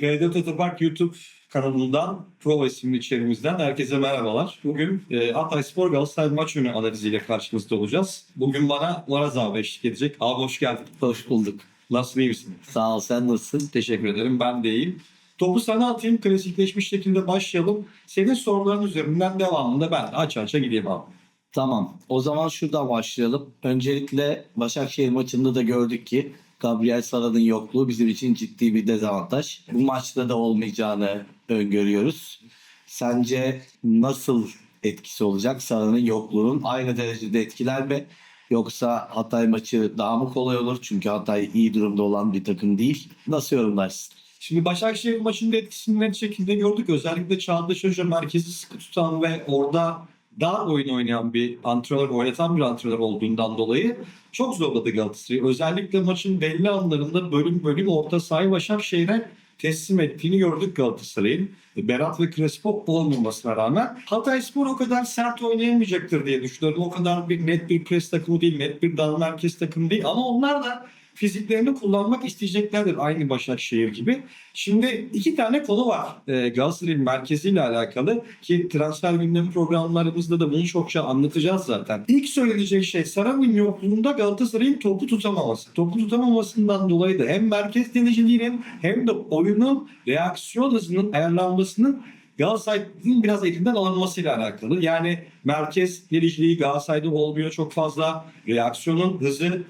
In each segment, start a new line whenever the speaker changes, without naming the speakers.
Predator Otopark YouTube kanalından Prova isimli içerimizden herkese merhabalar. Bugün e, Hatay Spor Galatasaray maç önü analiziyle karşınızda olacağız. Bugün bana Maraz abi eşlik edecek. Abi hoş geldin.
Hoş bulduk.
Nasılsın iyi misin?
Sağ ol sen nasılsın?
Teşekkür ederim ben de iyiyim. Topu sana atayım klasikleşmiş şekilde başlayalım. Senin soruların üzerinden devamında ben aç aça gideyim abi.
Tamam. O zaman şuradan başlayalım. Öncelikle Başakşehir maçında da gördük ki Gabriel Sara'nın yokluğu bizim için ciddi bir dezavantaj. Bu maçta da olmayacağını öngörüyoruz. Sence nasıl etkisi olacak Sara'nın yokluğunun? Aynı derecede etkiler mi? Yoksa Hatay maçı daha mı kolay olur? Çünkü Hatay iyi durumda olan bir takım değil. Nasıl yorumlarsın?
Şimdi Başakşehir maçında etkisini net şekilde gördük. Özellikle Çağdaş Hoca merkezi sıkı tutan ve orada dar oyun oynayan bir antrenör, oynatan bir antrenör olduğundan dolayı çok zorladı Galatasaray'ı. Özellikle maçın belli anlarında bölüm bölüm orta sahayı Başakşehir'e teslim ettiğini gördük Galatasaray'ın. Berat ve Crespo olmamasına rağmen Hatay Spor o kadar sert oynayamayacaktır diye düşünüyorum. O kadar bir net bir pres takımı değil, net bir dal merkez takımı değil. Ama onlar da fiziklerini kullanmak isteyeceklerdir aynı Başakşehir gibi. Şimdi iki tane konu var e, Galatasaray'ın merkeziyle alakalı ki transfer gündemi programlarımızda da bunu çokça anlatacağız zaten. İlk söyleyeceği şey Sarab'ın yokluğunda Galatasaray'ın topu tutamaması. Topu tutamamasından dolayı da hem merkez deniciliğinin hem de oyunun reaksiyon hızının ayarlanmasının Galatasaray'ın biraz elinden alınmasıyla alakalı. Yani merkez deniciliği Galatasaray'da olmuyor çok fazla. Reaksiyonun hızı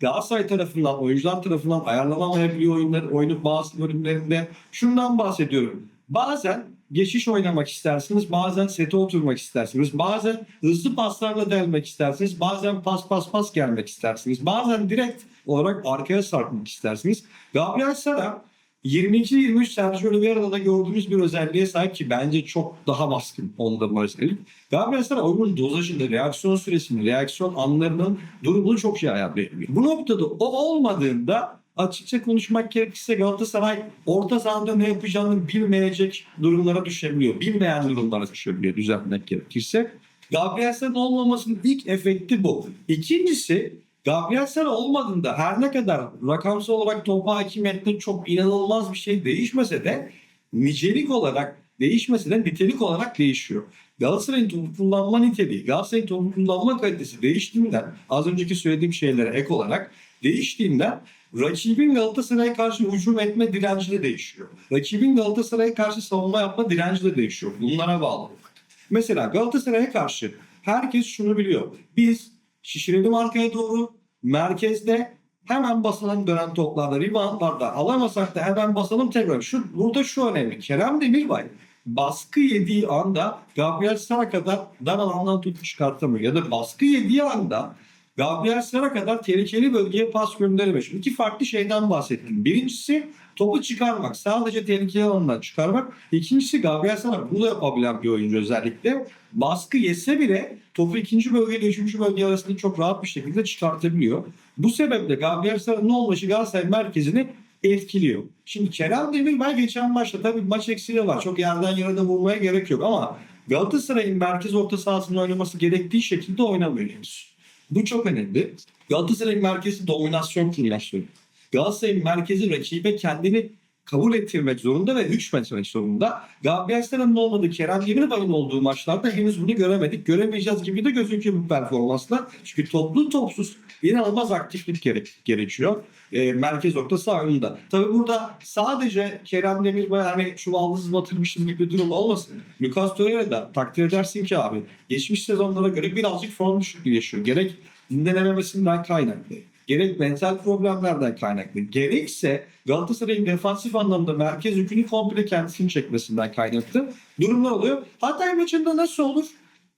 Galatasaray tarafından, oyuncular tarafından ayarlanamayabiliyor oyunlar, oyunun bazı bölümlerinde. Şundan bahsediyorum. Bazen geçiş oynamak istersiniz, bazen sete oturmak istersiniz, bazen hızlı paslarla delmek istersiniz, bazen pas pas pas gelmek istersiniz, bazen direkt olarak arkaya sarkmak istersiniz. Gabriel Sara 22-23 Sergio Oliveira'da da gördüğümüz bir özelliğe sahip ki bence çok daha baskın onda bu özellik. Gabriel Sara oyunun dozajını, reaksiyon süresini, reaksiyon anlarının durumunu çok iyi ayarlayabiliyor. Bu noktada o olmadığında açıkça konuşmak gerekirse Galatasaray orta sahada ne yapacağını bilmeyecek durumlara düşebiliyor. Bilmeyen durumlara düşebiliyor düzeltmek gerekirse. Gabriel Sara'nın olmamasının ilk efekti bu. İkincisi Gabriel Sara olmadığında her ne kadar rakamsal olarak topa hakimiyette çok inanılmaz bir şey değişmese de nicelik olarak değişmese de nitelik olarak değişiyor. Galatasaray'ın topu kullanma niteliği, Galatasaray'ın topu kullanma kalitesi değiştiğinden az önceki söylediğim şeylere ek olarak değiştiğinden rakibin Galatasaray'a karşı hücum etme direnci de değişiyor. Rakibin Galatasaray'a karşı savunma yapma direnci de değişiyor. Bunlara bağlı. Mesela Galatasaray'a karşı herkes şunu biliyor. Biz şişirelim arkaya doğru. Merkezde hemen basalım dönen toplarda, reboundlarda alamasak da hemen basalım tekrar. Şu, burada şu önemli. Kerem Demirbay baskı yediği anda Gabriel Sara kadar dar alandan tutup çıkartamıyor. Ya da baskı yediği anda Gabriel Sara kadar tehlikeli bölgeye pas gönderemiyor. Şimdi iki farklı şeyden bahsettim. Birincisi topu çıkarmak. Sadece tehlikeli alandan çıkarmak. İkincisi Gabriel Sara bunu yapabilen bir oyuncu özellikle. Baskı yese bile topu ikinci bölge ile üçüncü bölge arasında çok rahat bir şekilde çıkartabiliyor. Bu sebeple Gabriel Sara'nın olmaşı Galatasaray merkezini etkiliyor. Şimdi Kerem Demirbay geçen maçta tabii maç eksiği var. Çok yerden yere de vurmaya gerek yok ama Galatasaray'ın merkez orta sahasında oynaması gerektiği şekilde oynamıyor. Bu çok önemli. Galatasaray'ın merkezi dominasyon kimyasyonu. Galatasaray'ın merkezi rakibe kendini kabul ettirmek zorunda ve hükmetmek zorunda. Gabriel Sara'nın olmadığı Kerem Demirbay'ın olduğu maçlarda henüz bunu göremedik. Göremeyeceğiz gibi de gözüküyor bu performansla. Çünkü toplu topsuz inanılmaz aktiflik gerek, gerekiyor. E, merkez orta sahanında. Tabi burada sadece Kerem Demirbay hani çuvaldız batırmışım gibi bir durum olmasın. Lucas Torreira da takdir edersin ki abi geçmiş sezonlara göre birazcık form düşüklüğü yaşıyor. Gerek dinlenememesinden kaynaklı. Gerek mental problemlerden kaynaklı. Gerekse Galatasaray'ın defansif anlamda merkez yükünü komple kendisini çekmesinden kaynaklı durumlar oluyor. Hatay maçında nasıl olur?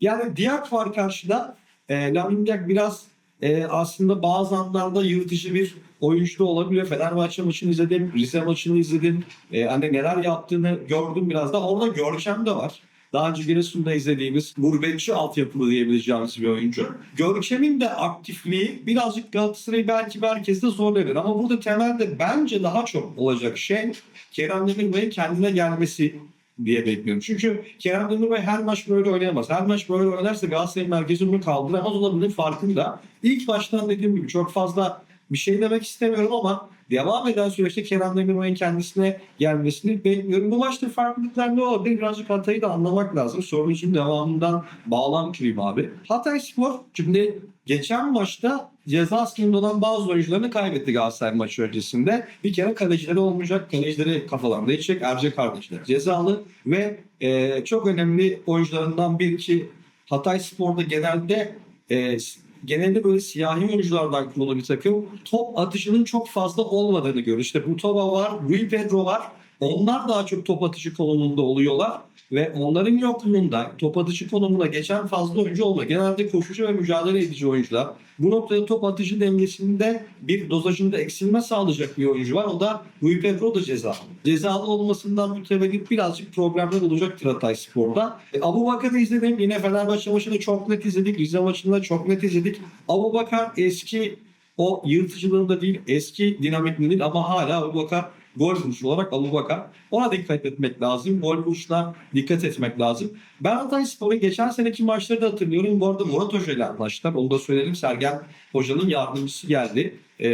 Yani diğer var karşıda e, Lamin Diak biraz e, aslında bazı anlarda yırtıcı bir oyuncu da olabiliyor. Fenerbahçe maçını izledim, Rize maçını izledim. E, hani neler yaptığını gördüm biraz da. Orada Görkem de var. Daha önce Giresun'da izlediğimiz gurbetçi altyapılı diyebileceğimiz bir oyuncu. Görkem'in de aktifliği birazcık Galatasaray'ı belki merkezde zorlayabilir. Ama burada temelde bence daha çok olacak şey Kerem Demirbay'ın kendine gelmesi diye bekliyorum. Çünkü Kerem Demirbay her maç böyle oynayamaz. Her maç böyle oynarsa Galatasaray merkezi bunu kaldıramaz olabilir farkında. İlk baştan dediğim gibi çok fazla bir şey demek istemiyorum ama devam eden süreçte Kerem Demirbay'ın kendisine gelmesini bekliyorum. Bu maçta farklılıklar ne olabilir? Birazcık Hatay'ı da anlamak lazım. Sorunun devamından bağlam kurayım abi. Hatay Spor şimdi geçen maçta ceza sınırında olan bazı oyuncularını kaybetti Galatasaray maçı öncesinde. Bir kere kalecileri olmayacak. Kalecileri kafalarında içecek. Erce kardeşler cezalı ve e, çok önemli oyuncularından biri ki Hatay Spor'da genelde e, genelde böyle siyahi oyunculardan kurulu bir takım top atışının çok fazla olmadığını görüyoruz. İşte Butova var, Rui Pedro var. Onlar daha çok top atışı konumunda oluyorlar ve onların yokluğunda top atışı konumuna geçen fazla oyuncu olmuyor. Genelde koşucu ve mücadele edici oyuncular. Bu noktada top atışı dengesinde bir dozajında eksilme sağlayacak bir oyuncu var. O da Rui Pedro da cezalı. Cezalı olmasından mütevellit birazcık problemler olacaktır Hatay Spor'da. E, Abu Bakar'ı izledim. Yine Fenerbahçe maçını çok net izledik. Rize maçında çok net izledik. Abu Bakar eski o yırtıcılığında değil, eski dinamikliğinde değil ama hala Abu Bakar gol vuruşu olarak Abu Bakar. Ona dikkat etmek lazım. Gol vuruşuna dikkat etmek lazım. Ben Hatay Spor'un geçen seneki maçları da hatırlıyorum. Bu arada Murat Hoca ile anlaştılar. Onu da söyleyelim. Sergen Hoca'nın yardımcısı geldi. Ee,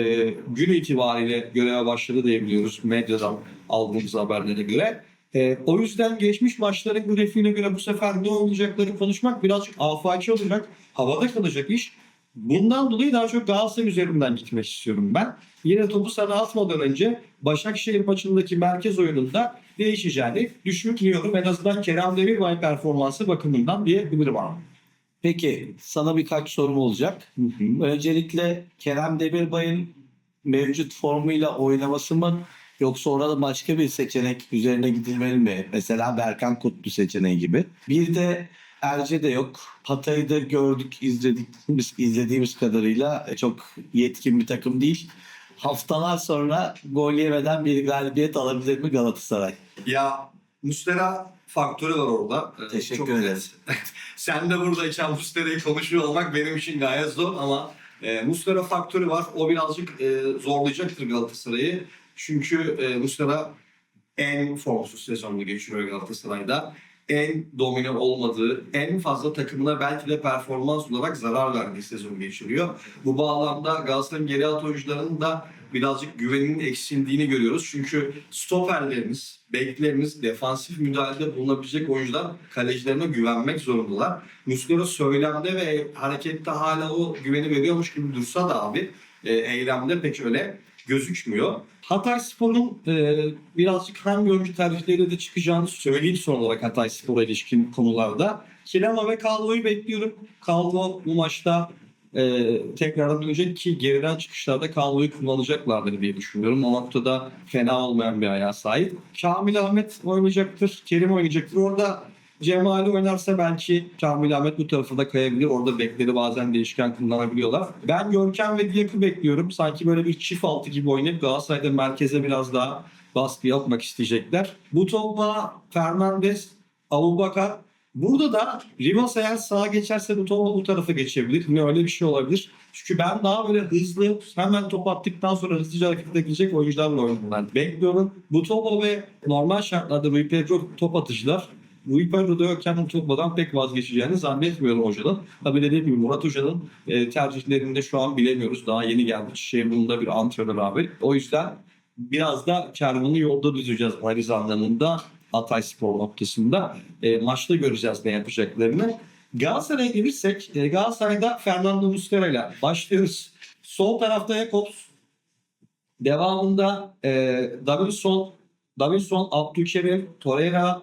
gün itibariyle göreve başladı diyebiliyoruz medyadan aldığımız haberlere göre. Ee, o yüzden geçmiş maçların grafiğine göre bu sefer ne oynayacakları konuşmak birazcık afaki olacak. Havada kalacak iş. Bundan dolayı daha çok Galatasaray üzerinden gitmek istiyorum ben. Yine topu sana atmadan önce Başakşehir maçındaki merkez oyununda değişeceğini düşünüyorum. En azından Kerem Demirbay performansı bakımından diyebilirim abi.
Peki sana birkaç sorum olacak. Öncelikle Kerem Demirbay'ın mevcut formuyla oynaması mı yoksa orada başka bir seçenek üzerine gidilmeli mi? Mesela Berkan Kutlu seçeneği gibi. Bir de Erce de yok. Hatay'ı da gördük, izledik, biz izlediğimiz kadarıyla çok yetkin bir takım değil. Haftalar sonra gol yemeden bir galibiyet alabilir mi Galatasaray?
Ya Mustera faktörü var orada. Ee,
Teşekkür
çok
ederim.
Sen de buradayken Mustera'yı konuşuyor olmak benim için gayet zor ama e, Mustera faktörü var. O birazcık e, zorlayacaktır Galatasaray'ı. Çünkü e, Mustera en formsuz sezonunu geçiriyor Galatasaray'da. En domine olmadığı, en fazla takımına belki de performans olarak zarar verdiği sezon geçiriyor. Bu bağlamda Galatasaray'ın geri at oyuncularının da birazcık güveninin eksildiğini görüyoruz. Çünkü stoperlerimiz, beklerimiz, defansif müdahalede bulunabilecek oyuncular kalecilerine güvenmek zorundalar. Muslera söylemde ve harekette hala o güveni veriyormuş gibi dursa da abi e, eylemde pek öyle gözükmüyor. Hatay Spor'un e, birazcık hangi oyuncu tercihleriyle de çıkacağını söyleyeyim son olarak Hatay Spor'a ilişkin konularda. Kilama ve Calvo'yu bekliyorum. Calvo bu maçta e, tekrardan dönecek ki geriden çıkışlarda Calvo'yu kullanacaklardır diye düşünüyorum. O noktada fena olmayan bir ayağa sahip. Kamil Ahmet oynayacaktır. Kerim oynayacaktır. Orada Cemali oynarsa belki Kamil Ahmet bu tarafa da kayabilir. Orada bekleri bazen değişken kullanabiliyorlar. Ben Görkem ve Diyak'ı bekliyorum. Sanki böyle bir çift altı gibi oynayıp Galatasaray'da merkeze biraz daha baskı yapmak isteyecekler. Bu topla Fernandes, Abubakar. Burada da Rivas eğer sağa geçerse bu topa bu tarafa geçebilir. Yine öyle bir şey olabilir. Çünkü ben daha böyle hızlı hemen top attıktan sonra hızlıca hareket edebilecek oyuncularla oynadım Bekliyorum. Bu topa ve normal şartlarda Rui Pedro top atıcılar. Rui Pedro'da yokken bu toplardan pek vazgeçeceğini zannetmiyorum hocanın. Tabii dediğim gibi Murat Hoca'nın e, tercihlerini de şu an bilemiyoruz. Daha yeni geldi. Şey bunda bir antrenör abi. O yüzden biraz da Kervan'ı yolda düzeceğiz analiz anlamında. Hatay Spor noktasında. E, maçta göreceğiz ne yapacaklarını. Galatasaray'a gelirsek e, Galatasaray'da Fernando Muslera ile başlıyoruz. Sol tarafta Jakobs. Devamında e, Davinson, Davinson, Abdülkerim, Torreira,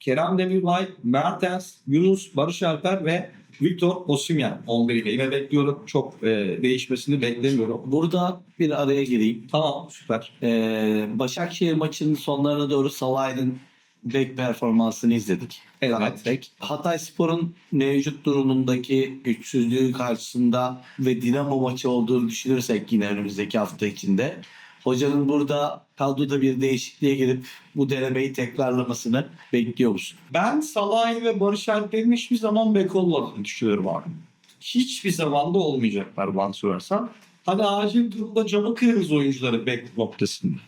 Kerem Demirbay, Mertens, Yunus, Barış Alper ve Victor Osimhen 11 ile. Yine bekliyorum. Çok e, değişmesini beklemiyorum.
Burada bir araya gireyim.
Tamam süper.
Ee, Başakşehir maçının sonlarına doğru Salah'ın bek performansını izledik.
Evet.
Bek. Hatay Spor'un mevcut durumundaki güçsüzlüğü karşısında ve Dinamo maçı olduğunu düşünürsek yine önümüzdeki hafta içinde hocanın burada kadroda bir değişikliğe girip bu denemeyi tekrarlamasını bekliyor musun?
Ben Salah'ı ve Barış Alper'in hiçbir zaman bek olmadığını düşünüyorum abi. Hiçbir zaman da olmayacaklar bana sorarsan. Hani acil durumda camı kırarız oyuncuları bek noktasında.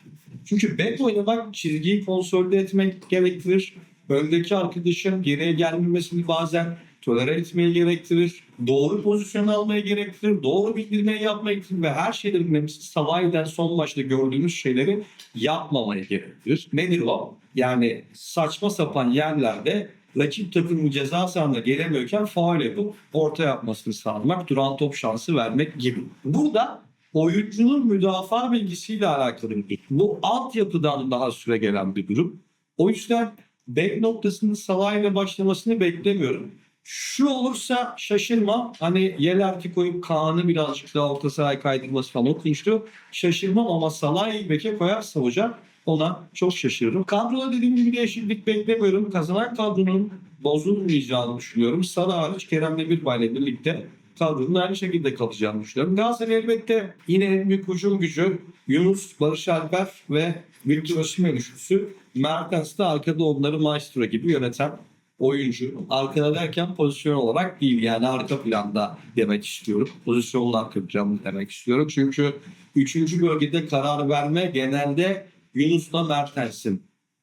Çünkü bek oynamak çizgiyi konsolide etmek gerektirir. öndeki arkadaşın geriye gelmemesini bazen tolere etmeyi gerektirir. Doğru pozisyon almayı gerektirir. Doğru bildirmeyi yapmayı gerektirir. Ve her şeyden önemlisi Savai'den son maçta gördüğümüz şeyleri yapmamayı gerektirir. Nedir o? Yani saçma sapan yerlerde rakip takımın ceza sahanına gelemiyorken faul yapıp orta yapmasını sağlamak, duran top şansı vermek gibi. Burada oyuncunun müdafaa bilgisiyle alakalı bir durum. Bu altyapıdan daha süre gelen bir durum. O yüzden back noktasının Salah'yla başlamasını beklemiyorum. Şu olursa şaşırmam. Hani Yelerti koyup Kaan'ı birazcık daha orta sahaya kaydırması falan o konuştu. Şaşırmam ama Salah'ı beke koyarsa hocam ona çok şaşırırım. Kadroda dediğim gibi değişiklik beklemiyorum. Kazanan kadronun bozulmayacağını düşünüyorum. Sara hariç Kerem Demirbay ile birlikte kadronun aynı şekilde kalacağını düşünüyorum. Galatasaray elbette yine en büyük hücum gücü Yunus, Barış Alper ve Victor Osimhen üçlüsü. Mertens de arkada onları maestro gibi yöneten oyuncu. Arkada derken pozisyon olarak değil yani arka planda demek istiyorum. Pozisyonlar kıracağım demek istiyorum. Çünkü üçüncü bölgede karar verme genelde Yunus'la Mertens'in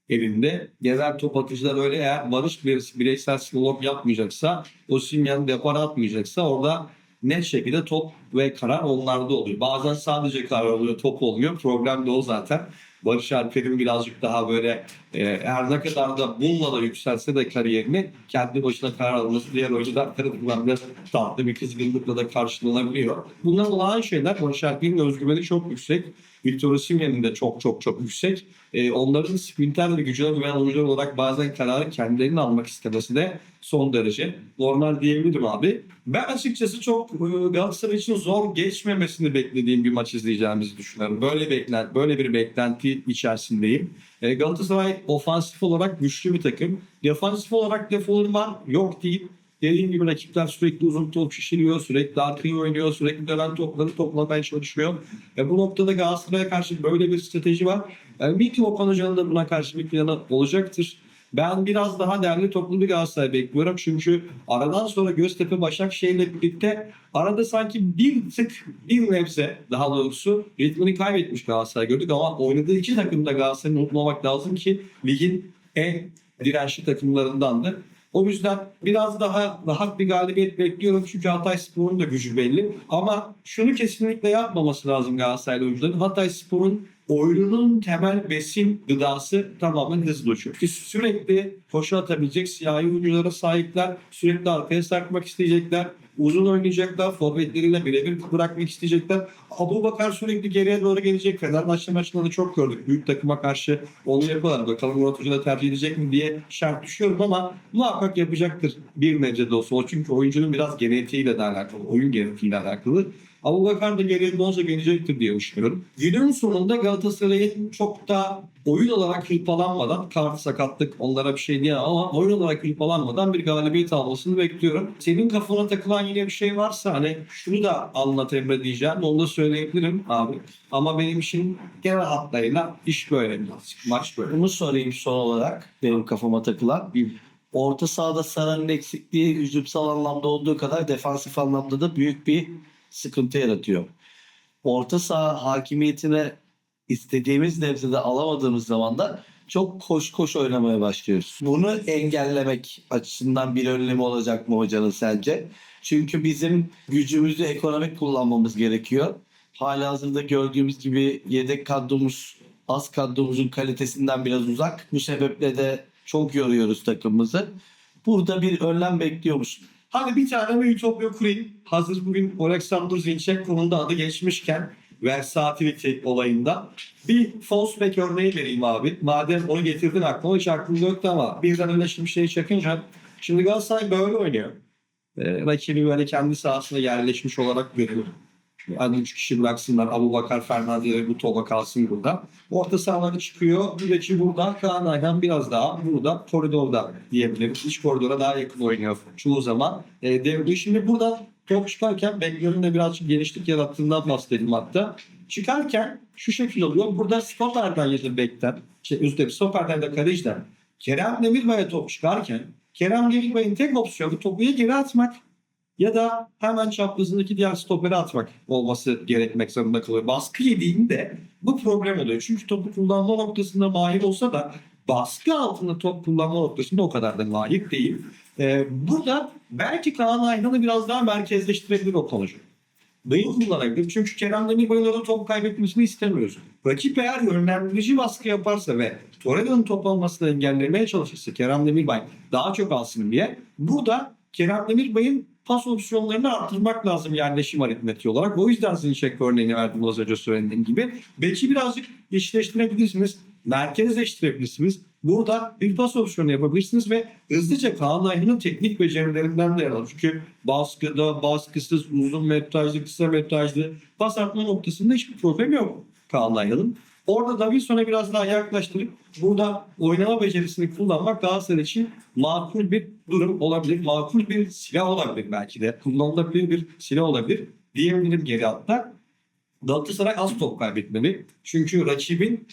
elinde. Genel top atıcılar öyle eğer Barış bir bireysel slalom yapmayacaksa, Osimhen depar atmayacaksa orada net şekilde top ve karar onlarda oluyor. Bazen sadece karar oluyor, top olmuyor. Problem de o zaten. Barış Alper'in birazcık daha böyle e, her ne kadar da bununla da yükselse de kariyerini kendi başına karar alması diğer oyuncular tarafından biraz tatlı bir kızgınlıkla da karşılanabiliyor. Bunlar olağan şeyler. Barış Alper'in özgüveni çok yüksek. Victor Osimhen'in de çok çok çok yüksek. E, onların sprinter ve gücüne güvenen oyuncular olarak bazen kararı kendilerinin almak istemesi de son derece normal diyebilirim abi. Ben açıkçası çok e, Galatasaray için zor geçmemesini beklediğim bir maç izleyeceğimizi düşünüyorum. Böyle beklen böyle bir beklenti içerisindeyim. E, Galatasaray ofansif olarak güçlü bir takım. Defansif olarak defoları var. Yok değil. Dediğim gibi rakipler sürekli uzun top şişiriyor, sürekli arkaya oynuyor, sürekli dönen topları toplamaya çalışıyor. Ve bu noktada Galatasaray'a karşı böyle bir strateji var. Yani bir ki Okan Hoca'nın da buna karşı bir planı olacaktır. Ben biraz daha değerli toplu bir Galatasaray bekliyorum. Çünkü aradan sonra Göztepe Başakşehir'le birlikte arada sanki bir tık bir nebze daha doğrusu ritmini kaybetmiş Galatasaray gördük ama oynadığı iki takım da Galatasaray'ı unutmamak lazım ki ligin en dirençli takımlarındandı. O yüzden biraz daha rahat bir galibiyet bekliyorum. Çünkü Hatay Spor'un da gücü belli. Ama şunu kesinlikle yapmaması lazım Galatasaraylı oyuncuların. Hatay Spor'un oyununun temel besin gıdası tamamen hızlı uçuş. Çünkü sürekli koşu atabilecek siyahi oyunculara sahipler. Sürekli arkaya sarkmak isteyecekler. Uzun oynayacaklar. Forvetleriyle birebir bırakmak isteyecekler. Abu Bakar sürekli geriye doğru gelecek. Fenerbahçe maçında da çok gördük. Büyük takıma karşı onu yapıyorlar. Bakalım Murat Hoca da tercih edecek mi diye şart düşüyorum ama muhakkak yapacaktır bir nebze de olsa. O çünkü oyuncunun biraz genetiğiyle de alakalı. Oyun genetiğiyle alakalı. Abu Bakar da geriye dönse gelecektir diye düşünüyorum. Günün sonunda Galatasaray'ın çok da oyun olarak hırpalanmadan, kart sakatlık onlara bir şey diyemem ama oyun olarak hırpalanmadan bir galibiyet almasını bekliyorum. Senin kafana takılan yine bir şey varsa hani şunu da anlat Emre diyeceğim onu da söyleyebilirim abi. Ama benim için genel hatlarıyla iş böyle birazcık. Maç böyle.
Bunu sorayım son olarak benim kafama takılan. Orta sahada Sara'nın eksikliği hücumsal anlamda olduğu kadar defansif anlamda da büyük bir sıkıntı yaratıyor. Orta saha hakimiyetine istediğimiz nebzede alamadığımız zaman da çok koş koş oynamaya başlıyoruz. Bunu engellemek açısından bir önlemi olacak mı hocanın sence? Çünkü bizim gücümüzü ekonomik kullanmamız gerekiyor. Halihazırda gördüğümüz gibi yedek kadromuz az kadromuzun kalitesinden biraz uzak. Bu sebeple de çok yoruyoruz takımımızı. Burada bir önlem bekliyor?
Hadi bir tane bir ütopya kurayım. Hazır bugün Alexander Zinchenko'nun da adı geçmişken versatility olayında bir false back örneği vereyim abi. Madem onu getirdin aklıma hiç aklımda yoktu ama birden öyle şimdi şey çakınca şimdi Galatasaray böyle oynuyor. Ee, rakibi böyle kendi sahasına yerleşmiş olarak görüyor. Yani üç kişi bıraksınlar. Abu Bakar Fernandez ve bu topa kalsın burada. Orta sahaları çıkıyor. Güreçi burada. Kaan Ayhan biraz daha burada koridorda diyebiliriz. İç koridora daha yakın oynuyor çoğu zaman. E, devre şimdi burada top çıkarken beklerin de birazcık genişlik yarattığından bahsedelim hatta. Çıkarken şu şekil oluyor. Burada stoperden da bekten, şey özür dilerim stoperden de Kerem Demirbay'a top çıkarken Kerem Demirbay'ın tek opsiyonu topu geri atmak ya da hemen çaprazındaki diğer stopere atmak olması gerekmek zorunda kalıyor. Baskı yediğinde bu problem oluyor. Çünkü topu kullanma noktasında mahir olsa da baskı altında top kullanma noktasında o kadar da layık değil. Ee, burada belki Kaan Ayhan'ı biraz daha merkezleştirebilir o konucu. Bey'in kullanabilir. Çünkü Kerem Demirbay'ın top kaybetmesini istemiyoruz. Rakip eğer yönlendirici baskı yaparsa ve Torreira'nın top almasını engellemeye çalışırsa Kerem Demirbay daha çok alsın diye burada Kerem Demirbay'ın pas opsiyonlarını arttırmak lazım yerleşim aritmetiği olarak. O yüzden Zinçek örneğini verdim az önce söylediğim gibi. Belki birazcık eşleştirebilirsiniz. Merkezleştirebilirsiniz. Burada bir pas opsiyonu yapabilirsiniz ve hızlıca Kaan Ayhan'ın teknik becerilerinden de yararlanır. Çünkü baskıda, baskısız, uzun metrajlı, kısa metrajlı pas atma noktasında hiçbir problem yok Kaan Ayhan'ın. Orada Davidson'a biraz daha yaklaştırıp burada oynama becerisini kullanmak Galatasaray için makul bir durum olabilir. Makul bir silah olabilir belki de. Kullanılabilir bir silah olabilir. Diyebilirim geri hatta. Galatasaray az top kaybetmeli. Çünkü rakibin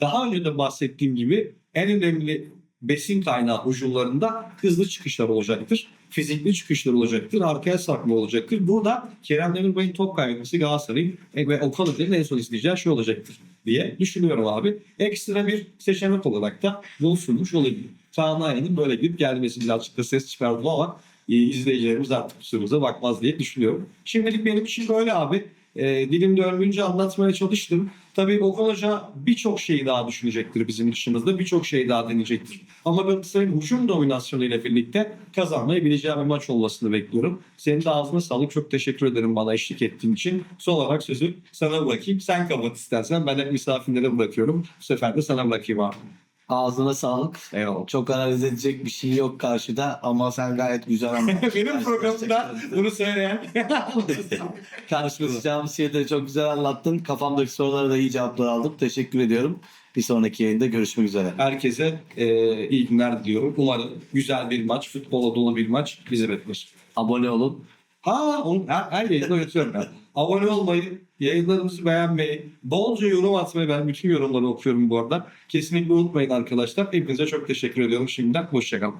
daha önce de bahsettiğim gibi en önemli besin kaynağı hücumlarında hızlı çıkışlar olacaktır. Fizikli çıkışlar olacaktır. Arkaya sarkma olacaktır. Burada Kerem Demirbay'ın top kaybetmesi Galatasaray'ın ve Okan Hoca'nın en son isteyeceği şey olacaktır diye düşünüyorum abi. Ekstra bir seçenek olarak da bunu sunmuş olabilir. Kaan Ayhan'ın böyle gidip gelmesi birazcık da ses çıkardım ama e, izleyicilerimiz artık kusurumuza bakmaz diye düşünüyorum. Şimdilik benim için böyle abi. E, dilim döndüğünce anlatmaya çalıştım. Tabii Okan Hoca birçok şeyi daha düşünecektir bizim dışımızda. Birçok şeyi daha deneyecektir. Ama Galatasaray'ın hücum dominasyonuyla birlikte kazanmayı bileceği bir maç olmasını bekliyorum. Senin de ağzına sağlık. Çok teşekkür ederim bana eşlik ettiğin için. Son olarak sözü sana bırakayım. Sen kapat istersen. Ben hep misafirlere bırakıyorum. Bu sefer de sana bırakayım abi.
Ağzına sağlık.
Eyvallah.
Çok analiz edecek bir şey yok karşıda ama sen gayet güzel anlattın.
Benim programımda bunu söyleyen.
Karşılaşacağımız şeyleri çok güzel anlattın. Kafamdaki soruları da iyi cevaplar aldım. Teşekkür ediyorum. Bir sonraki yayında görüşmek üzere.
Herkese e, iyi günler diliyorum. Umarım güzel bir maç, futbola dolu bir maç bizi bekler.
Abone olun.
Ha, onu her, her yayında öğretiyorum ben. Abone olmayı, yayınlarımızı beğenmeyi, bolca yorum atmayı ben bütün yorumları okuyorum bu arada. Kesinlikle unutmayın arkadaşlar. Hepinize çok teşekkür ediyorum şimdiden. Hoşçakalın.